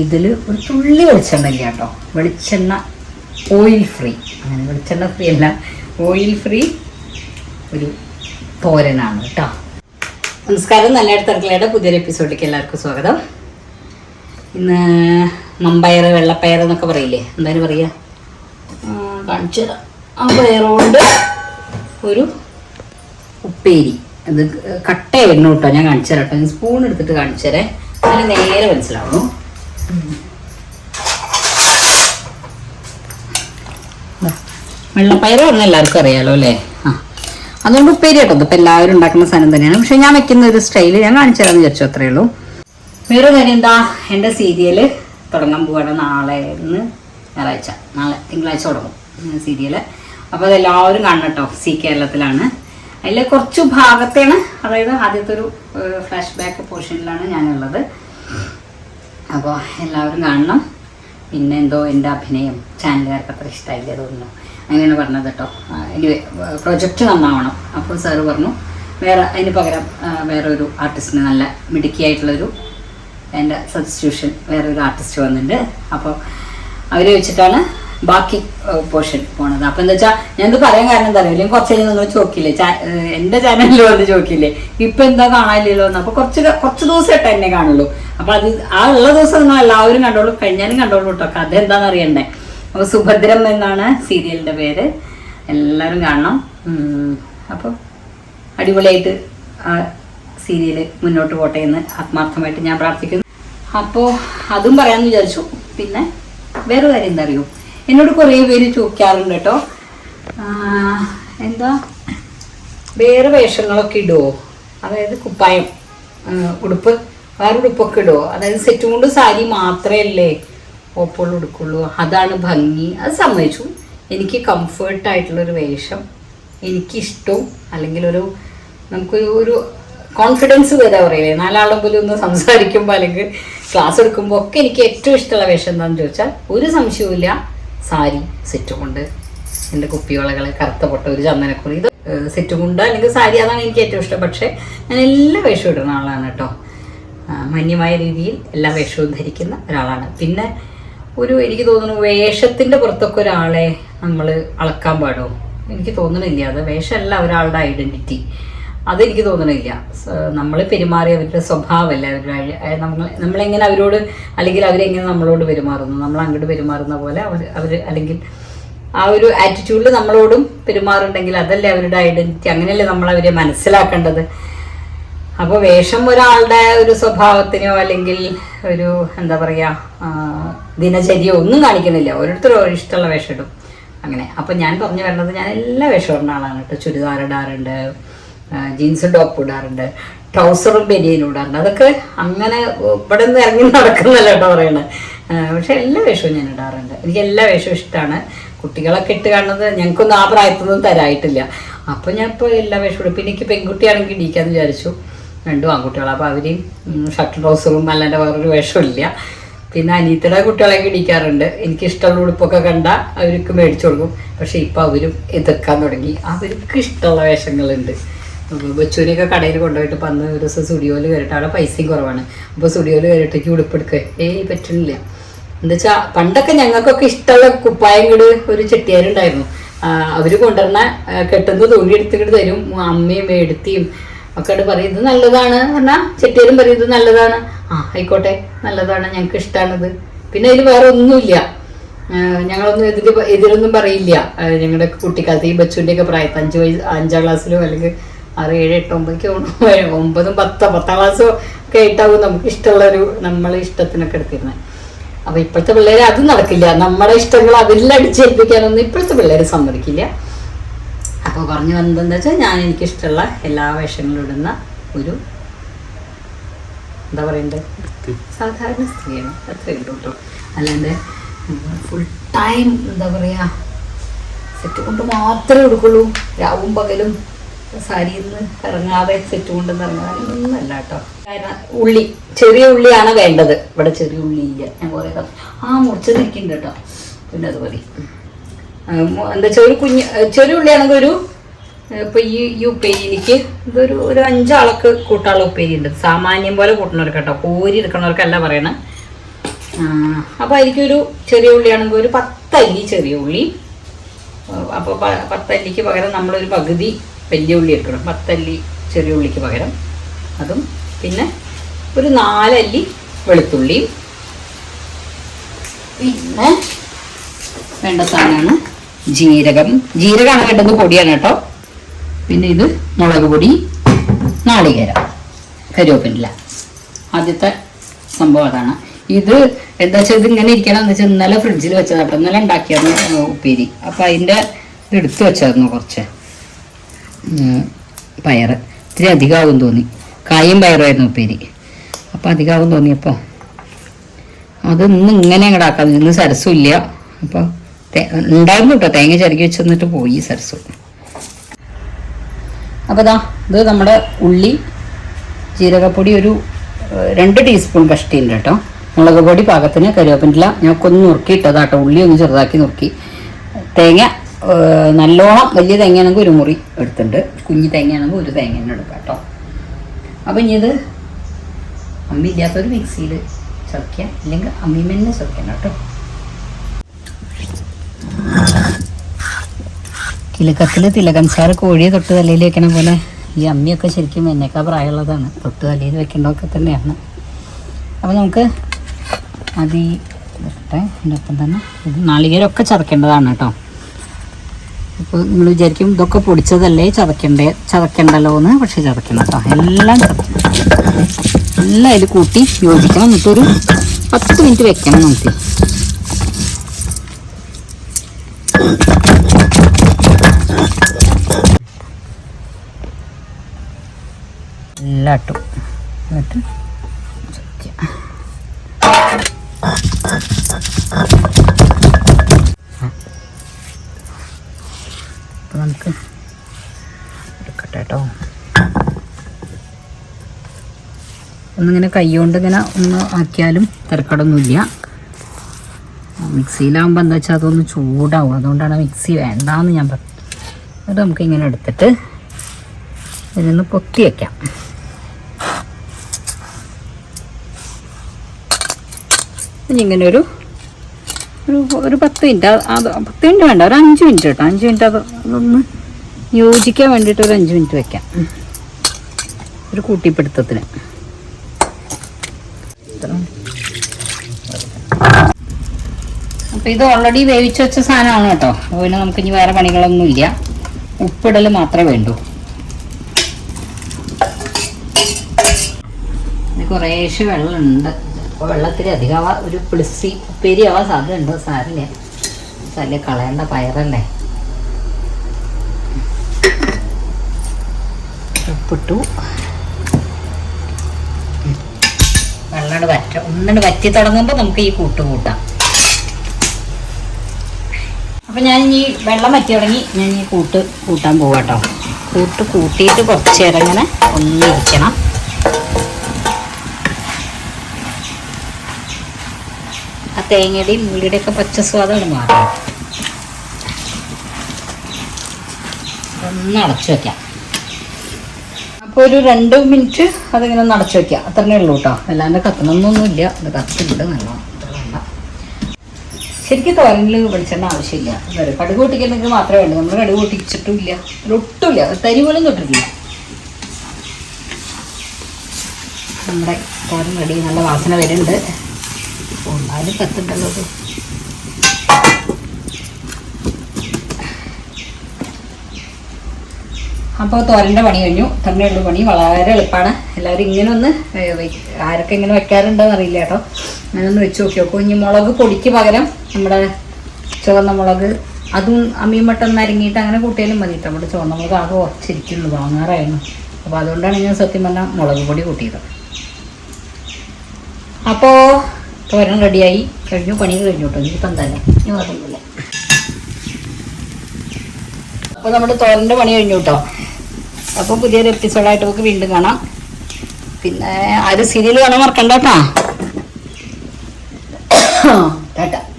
ഇതിൽ ഒരു തുള്ളി വെളിച്ചെണ്ണ ഇല്ല കേട്ടോ വെളിച്ചെണ്ണ ഓയിൽ ഫ്രീ അങ്ങനെ വെളിച്ചെണ്ണ ഫ്രീ അല്ല. ഓയിൽ ഫ്രീ ഒരു തോരനാണ് കേട്ടോ. നമസ്കാരം. നല്ല അടുത്തടുക്കളയുടെ പുതിയൊരു എപ്പിസോഡിലേക്ക് എല്ലാവർക്കും സ്വാഗതം. ഇന്ന് മമ്പയർ വെള്ളപ്പയർ എന്നൊക്കെ പറയില്ലേ? എന്തായാലും പറയുക കാണിച്ചു ആ പയറുകൊണ്ട് ഒരു ഉപ്പേരി. അത് കട്ടയായിരുന്നു കേട്ടോ ഞാൻ കാണിച്ചു തരാം കേട്ടോ. സ്പൂൺ എടുത്തിട്ട് കാണിച്ചു തരേ. അതിന് നേരെ മനസ്സിലാവുന്നു. വെള്ളപ്പയർ പറഞ്ഞാൽ എല്ലാവർക്കും അറിയാലോ അല്ലേ? ആ. അതുകൊണ്ട് ഉപ്പേരി കേട്ടോ ഇപ്പം എല്ലാവരും ഉണ്ടാക്കുന്ന സാധനം തന്നെയാണ്. പക്ഷെ ഞാൻ വെക്കുന്ന ഒരു സ്റ്റൈൽ ഞാൻ കാണിച്ചു വിചാരിച്ചു അത്രേ ഉള്ളൂ. വേറെ കാര്യം എന്താ? എന്റെ സീരിയൽ തുടങ്ങാൻ പോവാണ് നാളെ ഇന്ന് ഞായറാഴ്ച. നാളെ തിങ്കളാഴ്ച തുടങ്ങും സീരിയൽ. അപ്പോൾ അതെല്ലാവരും കാണണം കേട്ടോ. സി കേരളത്തിലാണ്. അതിൽ കുറച്ച് ഭാഗത്തെയാണ് അതായത് ആദ്യത്തെ ഒരു ഫ്ലാഷ് ബാക്ക് പോർഷനിലാണ് ഞാനുള്ളത്. അപ്പോൾ എല്ലാവരും കാണണം. പിന്നെ എന്തോ എന്റെ അഭിനയം ചാനലുകാർക്ക് അത്ര ഇഷ്ടമായില്ല തോന്നുന്നു. അങ്ങനെയാണ് പറഞ്ഞത് കേട്ടോ. എനിവേ പ്രൊജക്റ്റ് നന്നാവണം. അപ്പോൾ സാറ് പറഞ്ഞു വേറെ അതിന് പകരം വേറൊരു ആർട്ടിസ്റ്റിന് നല്ല മിടുക്കിയായിട്ടുള്ളൊരു എന്റെ സബ്സ്റ്റിറ്റ്യൂഷൻ വേറൊരു ആർട്ടിസ്റ്റ് വന്നിട്ടുണ്ട്. അപ്പോൾ അവരെ വെച്ചിട്ടാണ് ബാക്കി പോർഷൻ പോണത്. അപ്പൊ എന്താ വെച്ചാൽ ഞാനിത് പറയാൻ കാരണം എന്താ പറയുക കുറച്ച് കഴിഞ്ഞ് നിങ്ങൾ ചോക്കില്ലേ? എന്റെ ചാനലിൽ വന്ന് ചോക്കില്ലേ? ഇപ്പൊ എന്താ കാണാനില്ലല്ലോ അപ്പോൾ കുറച്ച് കുറച്ച് ദിവസമായിട്ട് എന്നെ കാണുള്ളൂ. അപ്പൊ അത് ആ ഉള്ള ദിവസം നിങ്ങൾ എല്ലാവരും കണ്ടോളൂ. കഴിഞ്ഞാലും കണ്ടോളൂ കേട്ടോ. കഥ എന്താണെന്ന് അറിയണ്ടേ? അപ്പൊ സുഭദ്രം എന്നാണ് സീരിയലിന്റെ പേര്. എല്ലാവരും കാണണം. അപ്പൊ അടിപൊളിയായിട്ട് ആ സീരിയൽ മുന്നോട്ട് പോട്ടെ എന്ന് ആത്മാർത്ഥമായിട്ട് ഞാൻ പ്രാർത്ഥിക്കുന്നു. അപ്പോ അതും പറയാമെന്ന് വിചാരിച്ചു. പിന്നെ വേറെ കാര്യം എന്താ അറിയോ? എന്നോട് കുറേ പേര് ചോദിക്കാറുണ്ട് കേട്ടോ. എന്താ? വേറെ വേഷങ്ങളൊക്കെ ഇടുവോ അതായത് കുപ്പായം ഉടുപ്പ് വേറെ ഉടുപ്പൊക്കെ ഇടുവോ അതായത് സെറ്റും കൊണ്ട് സാരി മാത്രമല്ലേ ഓപ്പോൾ ഉടുക്കുള്ളൂ. അതാണ് ഭംഗി. അത് സമ്മതിച്ചു. എനിക്ക് കംഫേർട്ടായിട്ടുള്ളൊരു വേഷം എനിക്കിഷ്ടവും അല്ലെങ്കിൽ ഒരു നമുക്ക് ഒരു കോൺഫിഡൻസ് വരെ പറയില്ലേ? നാലാളെ പോലും ഒന്ന് സംസാരിക്കുമ്പോൾ അല്ലെങ്കിൽ ക്ലാസ് എടുക്കുമ്പോൾ ഒക്കെ എനിക്ക് ഏറ്റവും ഇഷ്ടമുള്ള വേഷം എന്താണെന്ന് ചോദിച്ചാൽ ഒരു സംശയവുമില്ല. സാരി സെറ്റ് കൊണ്ട് എന്റെ കുപ്പിവളകൾ കറുത്ത പൊട്ട ഒരു ചന്ദനക്കുറി. ഇത് സെറ്റ് കൊണ്ട് അല്ലെങ്കിൽ സാരി അതാണ് എനിക്ക് ഏറ്റവും ഇഷ്ടം. പക്ഷേ ഞാൻ എല്ലാ വേഷവും ഇടുന്ന ആളാണ് കേട്ടോ. മന്യമായ രീതിയിൽ എല്ലാ വേഷവും ധരിക്കുന്ന ഒരാളാണ്. പിന്നെ ഒരു എനിക്ക് തോന്നുന്നു വേഷത്തിന്റെ പുറത്തൊക്കെ ഒരാളെ നമ്മൾ അളക്കാൻ പാടുമോ? എനിക്ക് തോന്നണില്ല അത് വേഷമല്ല ഒരാളുടെ ഐഡന്റിറ്റി അതെനിക്ക് തോന്നണില്ല നമ്മൾ പെരുമാറിയ അവരുടെ സ്വഭാവമല്ല അവരുടെ നമ്മൾ നമ്മളെങ്ങനെ അവരോട് അല്ലെങ്കിൽ അവരെങ്ങനെ നമ്മളോട് പെരുമാറുന്നു. നമ്മൾ അങ്ങോട്ട് പെരുമാറുന്ന പോലെ അവർ അവർ അല്ലെങ്കിൽ ആ ഒരു ആറ്റിറ്റ്യൂഡിൽ നമ്മളോടും പെരുമാറുണ്ടെങ്കിൽ അതല്ലേ അവരുടെ ഐഡന്റിറ്റി അങ്ങനെയല്ലേ നമ്മൾ അവരെ മനസ്സിലാക്കേണ്ടത്. അപ്പോൾ വേഷം ഒരാളുടെ ഒരു സ്വഭാവത്തിനോ അല്ലെങ്കിൽ ഒരു എന്താ പറയുക ദിനചര്യോ ഒന്നും കാണിക്കുന്നില്ല. ഓരോരുത്തരും ഓരോ ഇഷ്ടമുള്ള വേഷം ഇടും. അങ്ങനെ. അപ്പം ഞാൻ പറഞ്ഞു വരുന്നത് ഞാൻ എല്ലാ വേഷം ഇടുന്ന ആളാണ് കേട്ടോ. ചുരിദാർ ഇടാറുണ്ട്. ജീൻസും ടോപ്പ് ഇടാറുണ്ട്. ട്രൗസറും ബനിയനും ഇടാറുണ്ട്. അതൊക്കെ അങ്ങനെ ഇവിടെ നിന്ന് ഇറങ്ങി നടക്കുന്നല്ല കേട്ടോ പറയണത് പക്ഷെ എല്ലാ വേഷവും ഞാൻ ഇടാറുണ്ട്. എനിക്ക് എല്ലാ വേഷവും ഇഷ്ടമാണ് കുട്ടികളൊക്കെ ഇട്ട് കാണുന്നത് ഞങ്ങൾക്കൊന്നും ആ പ്രായത്തൊന്നും തരായിട്ടില്ല. അപ്പോൾ ഞാൻ ഇപ്പോൾ എല്ലാ വേഷവും ഇടും. പിന്നെ എനിക്ക് പെൺകുട്ടിയാണെങ്കിൽ ഇടിക്കാന്ന് വിചാരിച്ചു. രണ്ടും ആൺകുട്ടികളാണ് അപ്പോൾ അവരെയും ഷർട്ട് ട്രൗസറും അല്ലാണ്ട് വേറൊരു വേഷമില്ല പിന്നെ അനിയത്തിയുടെ കുട്ടികളെയൊക്കെ ഇടിക്കാറുണ്ട്. എനിക്ക് ഇഷ്ടമുള്ള ഉടുപ്പൊക്കെ കണ്ട അവർക്ക് മേടിച്ചു കൊടുക്കും. പക്ഷെ ഇപ്പം അവരും എതിർക്കാൻ തുടങ്ങി. അവർക്ക് ഇഷ്ടമുള്ള വേഷങ്ങളുണ്ട്. ബച്ചൂരിയൊക്കെ കടയിൽ കൊണ്ടുപോയിട്ട് ഇപ്പം അന്ന് ഒരു ദിവസം സ്റ്റുഡിയോയിൽ കയറിയിട്ട് അവിടെ പൈസയും കുറവാണ്. അപ്പോൾ സ്റ്റുഡിയോയിൽ കയറിയിട്ടേക്ക് ഉടുപ്പെടുക്കുക ഏയ് പറ്റുന്നില്ല എന്താ വെച്ചാൽ പണ്ടൊക്കെ ഞങ്ങൾക്കൊക്കെ ഇഷ്ടമുള്ള കുപ്പായം കിട് ഒരു ചെട്ടിയാരുണ്ടായിരുന്നു. അവർ കൊണ്ടുവരണ ആ, കെട്ടുന്ന തുണി എടുത്തിട്ട് തരും. അമ്മയും എടുത്തിയും ഒക്കെ പറയും ഇത് നല്ലതാണ് പറഞ്ഞാൽ ചെട്ടിയാരും പറയും ഇത് നല്ലതാണ് ആ ആയിക്കോട്ടെ നല്ലതാണ് ഞങ്ങൾക്ക് ഇഷ്ടമാണിത് പിന്നെ അതിൽ വേറെ ഒന്നുമില്ല. ഞങ്ങളൊന്നും എതിര് എതിരൊന്നും പറയില്ല. ഞങ്ങളുടെ കുട്ടിക്കാലത്ത് ഈ ബച്ചുവിന്റെയൊക്കെ പ്രായത്ത് അഞ്ച് വയസ്സ് അഞ്ചാം ക്ലാസ്സിലോ അല്ലെങ്കിൽ ആറ് ഏഴ് എട്ട് ഒമ്പതൊക്കെ ഒമ്പതും പത്തോ പത്താം ക്ലാസ്സോ ഒക്കെ ആയിട്ടാവും നമുക്ക് ഇഷ്ടമുള്ളൊരു നമ്മളെ ഇഷ്ടത്തിനൊക്കെ എടുത്തിരുന്നത് അപ്പൊ ഇപ്പോഴത്തെ പിള്ളേർ അതും നടക്കില്ല. നമ്മുടെ ഇഷ്ടങ്ങൾ അവരിൽ അടിച്ചേൽപ്പിക്കാനൊന്നും ഇപ്പോഴത്തെ പിള്ളേർ സമ്മതിക്കില്ല. അപ്പോൾ പറഞ്ഞു വന്നതെന്ന് വെച്ചാൽ ഞാൻ എനിക്കിഷ്ടമുള്ള എല്ലാ വേഷങ്ങളും ഇടുന്ന ഒരു എന്താ പറയണ്ടത് സാധാരണ സ്ത്രീയാണ്. അത്രയേ ഉള്ളൂ കേട്ടോ അല്ലാണ്ട് ഫുൾ ടൈം എന്താ പറയുക സെറ്റ് കൊണ്ട് മാത്രമേ എടുക്കുള്ളൂ. രാവും പകലും സാരിയിൽ നിന്ന് ഇറങ്ങാതെ സെറ്റ് കൊണ്ടൊന്നും ഇറങ്ങാതെ ഒന്നല്ല കേട്ടോ കാരണം ഉള്ളി ചെറിയ ഉള്ളിയാണ് വേണ്ടത്. ഇവിടെ ചെറിയ ഉള്ളി ഇല്ല. ഞാൻ കുറേ ആ മുറിച്ച് നിൽക്കുന്നുണ്ട് കേട്ടോ പിന്നെ അതുപോലെ എന്താ വെച്ചാൽ ഒരു കുഞ്ഞ് ചെറിയ ഉള്ളിയാണെങ്കിൽ ഒരു ഇപ്പൊ ഈ ഈ ഉപ്പേരി എനിക്ക് ഇതൊരു ഒരു അഞ്ചാളൊക്കെ കൂട്ടാനുള്ള ഉപ്പേരി ഉണ്ട്. സാമാന്യം പോലെ കൂട്ടണവർക്ക് കേട്ടോ കോരി എടുക്കണവർക്കല്ല പറയണേ. അപ്പോൾ അതിലേക്കൊരു ചെറിയ ഉള്ളിയാണെങ്കിൽ ഒരു പത്തല്ലി ചെറിയ ഉള്ളി. അപ്പോൾ പത്തല്ലിക്ക് പകരം നമ്മളൊരു പകുതി വലിയ ഉള്ളി എടുക്കണം. പത്തല്ലി ചെറിയ ഉള്ളിക്ക് പകരം. അതും പിന്നെ ഒരു നാലല്ലി വെളുത്തുള്ളിയും. പിന്നെ വേണ്ട സാധനമാണ് ജീരകം. ജീരകമാണ് വേണ്ടത് പൊടിയാണ് കേട്ടോ. പിന്നെ ഇത് മുളക് പൊടി നാളികേരം കരിവേപ്പിനില്ല ആദ്യത്തെ സംഭവം അതാണ്. ഇത് എന്താ വെച്ചാൽ ഇത് ഇങ്ങനെ ഇരിക്കണം. എന്ന് വെച്ചാൽ ഇന്നലെ ഫ്രിഡ്ജിൽ വെച്ചതാട്ടോ ഇന്നലെ ഉണ്ടാക്കിയായിരുന്നു ഉപ്പേരി. അപ്പം അതിന്റെ എടുത്തു വെച്ചായിരുന്നു കുറച്ച്. ഉം, പയറ് ഇത്തിരി അധികമാകും തോന്നി. കായും പയറുമായിരുന്നു ഉപ്പേരി. അപ്പം അധികമാകും തോന്നിയപ്പോൾ അത് ഇന്ന് ഇങ്ങനെ അങ്ങോട്ട് ആക്കാം ഇന്ന് സരസുമില്ല അപ്പോൾ ഉണ്ടായിരുന്നു കേട്ടോ തേങ്ങ ചിരകി വെച്ച് വന്നിട്ട് പോയി സരസു അപ്പോൾ ഇതാ ഇത് നമ്മുടെ ഉള്ളി ജീരകപ്പൊടി ഒരു രണ്ട് ടീസ്പൂൺ കഷ്ടിയുണ്ട് കേട്ടോ മുളക് പൊടി പാകത്തിന് കരുവേപ്പിന്റെ ഞാൻ ഒന്ന് നുറുക്കിയിട്ടതാ കേട്ടോ ഉള്ളി ഒന്ന് ചെറുതാക്കി നുറുക്കി. തേങ്ങ നല്ലോണം വലിയ തേങ്ങയാണെങ്കിൽ ഒരു മുറി എടുത്തിട്ടുണ്ട്. കുഞ്ഞു തേങ്ങയാണെങ്കിൽ ഒരു തേങ്ങ തന്നെ എടുക്കാം കേട്ടോ. അപ്പം ഇനി ഇത് അമ്മി ഇല്ലാത്തൊരു മിക്സിയിൽ ചതയ്ക്കുക അല്ലെങ്കിൽ അമ്മിമെന്നെ ചതയ്ക്കണം കേട്ടോ. കിലുക്കത്തിൽ തിലകൻസാർ കോഴിയെ തൊട്ട് തലയിൽ വെക്കണ പോലെ ഈ അമ്മിയൊക്കെ ശരിക്കും എന്നേക്കാ പ്രായമുള്ളതാണ്. തൊട്ട് തലയിൽ വെക്കേണ്ടതൊക്കെ തന്നെയാണ്. അപ്പോൾ നമുക്ക് അത് ഈ ഇതൊക്കെ അതിന്റെ ഒപ്പം തന്നെ ഇത് നാളികേരമൊക്കെ ചതക്കേണ്ടതാണ് കേട്ടോ. ഇപ്പോൾ നിങ്ങൾ വിചാരിക്കും ഇതൊക്കെ പൊടിച്ചതല്ലേ ചതക്കണ്ടേ? ചതക്കണ്ടല്ലോ എന്ന് പക്ഷെ ചതക്കണ്ട എല്ലാം എല്ലാം അതിൽ കൂട്ടി യോജിക്കണം. എന്നിട്ടൊരു പത്ത് മിനിറ്റ് വെക്കണം നമുക്ക്. എല്ലാം ഇട്ടു. എന്നിട്ട് നമുക്ക് എടുക്കട്ടെ കേട്ടോ. ഒന്നിങ്ങനെ കൈകൊണ്ട് ഇങ്ങനെ ഒന്ന് ആക്കിയാലും തിരക്കടൊന്നുമില്ല. മിക്സിയിലാകുമ്പോൾ എന്താ വെച്ചാൽ അതൊന്ന് ചൂടാവും. അതുകൊണ്ടാണ് മിക്സി വേണ്ടാന്ന് ഞാൻ പറഞ്ഞത്. അത് നമുക്ക് ഇങ്ങനെ എടുത്തിട്ട് ഇതിനൊന്ന് പൊത്തി വയ്ക്കാം ഇനി ഇങ്ങനെ ഒരു ഒരു ഒരു പത്ത് മിനിറ്റ്. അത് പത്ത് മിനിറ്റ് വേണ്ട ഒരു അഞ്ച് മിനിറ്റ് കേട്ടോ. അഞ്ച് മിനിറ്റ് അത് അതൊന്ന് യോജിക്കാൻ വേണ്ടിയിട്ട് ഒരു അഞ്ച് മിനിറ്റ് വെക്കാം. ഒരു കൂട്ടിപ്പിടുത്തത്തിന്. അപ്പം ഇത് ഓൾറെഡി വേവിച്ച് വെച്ച സാധനമാണ് കേട്ടോ. പിന്നെ നമുക്ക് ഇനി വേറെ പണികളൊന്നും ഇല്ല. ഉപ്പിടൽ മാത്രമേ വേണ്ടൂ. കുറേശ്ശെ വെള്ളമുണ്ട്. അപ്പോൾ വെള്ളത്തിൽ അധികമാവാ ഒരു പിളിസി ഉപ്പേരി ആവാൻ സാധ്യതയുണ്ട്? സാരില്ല തല്ലേ കളയേണ്ട പയറല്ലേ? ഉപ്പിട്ടു. വെള്ളം വറ്റ ഒന്നിട്ട് വറ്റി തുടങ്ങുമ്പോൾ നമുക്ക് ഈ കൂട്ട് കൂട്ടാം. അപ്പം ഞാൻ ഈ വെള്ളം വറ്റി തുടങ്ങി ഞാൻ ഈ കൂട്ട് കൂട്ടാൻ പോവാട്ടോ. കൂട്ട് കൂട്ടിയിട്ട് കുറച്ച് നേരം ഇങ്ങനെ ഒന്നിരിക്കണം. തേങ്ങയുടെയും ഉള്ളിയുടെ ഒക്കെ പച്ച സ്വാദമാണ് മാറി ഒന്ന് അടച്ചു വെക്കാം. അപ്പോൾ ഒരു രണ്ട് മിനിറ്റ് അതിങ്ങനെ ഒന്ന് അടച്ചു വെക്കാം. അത്രേ ഉള്ളൂ കേട്ടോ അല്ലാണ്ട് കത്തണമെന്നൊന്നുമില്ല അത് കത്തിണ്ട് നല്ലോണം ശരിക്കും തോരനിൽ വെളിച്ചെണ്ണ ആവശ്യമില്ല. വേറെ കടുക് പൊട്ടിക്കണമെങ്കിൽ മാത്രമേ വേണ്ടൂ നമ്മൾ കടുക് പൊട്ടിച്ചിട്ടും ഇല്ല ഒട്ടുമില്ല. തരി പോലും തൊട്ടിട്ടില്ല നമ്മുടെ തോരൻ റെഡി നല്ല വാസന വരുന്നുണ്ട്. ഒന്നാലും കത്തുണ്ടല്ലോ അപ്പോൾ തോരന്റെ പണി കഴിഞ്ഞു. തന്നെയുള്ള പണി. വളരെ എളുപ്പമാണ് എല്ലാവരും ഇങ്ങനെ ഒന്ന് ആരൊക്കെ ഇങ്ങനെ വെക്കാറുണ്ടെന്ന് അറിയില്ല കേട്ടോ. അങ്ങനെ ഒന്ന് വെച്ച് നോക്കി. നോക്കും ഇനി മുളക് പൊടിക്ക് പകരം നമ്മുടെ ചുവന്ന മുളക് അതും അമ്മിയും മട്ടം അരങ്ങിയിട്ട് അങ്ങനെ കൂട്ടിയാലും മതി കേട്ടോ. നമ്മുടെ ചുവന്ന മുളക് ആകെ ഉറച്ചിരിക്കുള്ളൂ വാങ്ങാറായിരുന്നു. അപ്പോൾ അതുകൊണ്ടാണ് ഞാൻ സത്യം പറഞ്ഞാൽ മുളക് പൊടി കൂട്ടിയത്. അപ്പോൾ തോരൻ റെഡിയായി. കഴിഞ്ഞു പണി കഴിഞ്ഞു കേട്ടോ. ഇപ്പം തന്നെ ഇനി അപ്പോൾ നമ്മുടെ തോരന്റെ പണി കഴിഞ്ഞു കേട്ടോ. അപ്പോൾ പുതിയൊരു എപ്പിസോഡായിട്ട് നമുക്ക് വീണ്ടും കാണാം. പിന്നെ ആരും സീരിയൽ കാണാൻ മറക്കണ്ട കേട്ടോ. ടാറ്റ.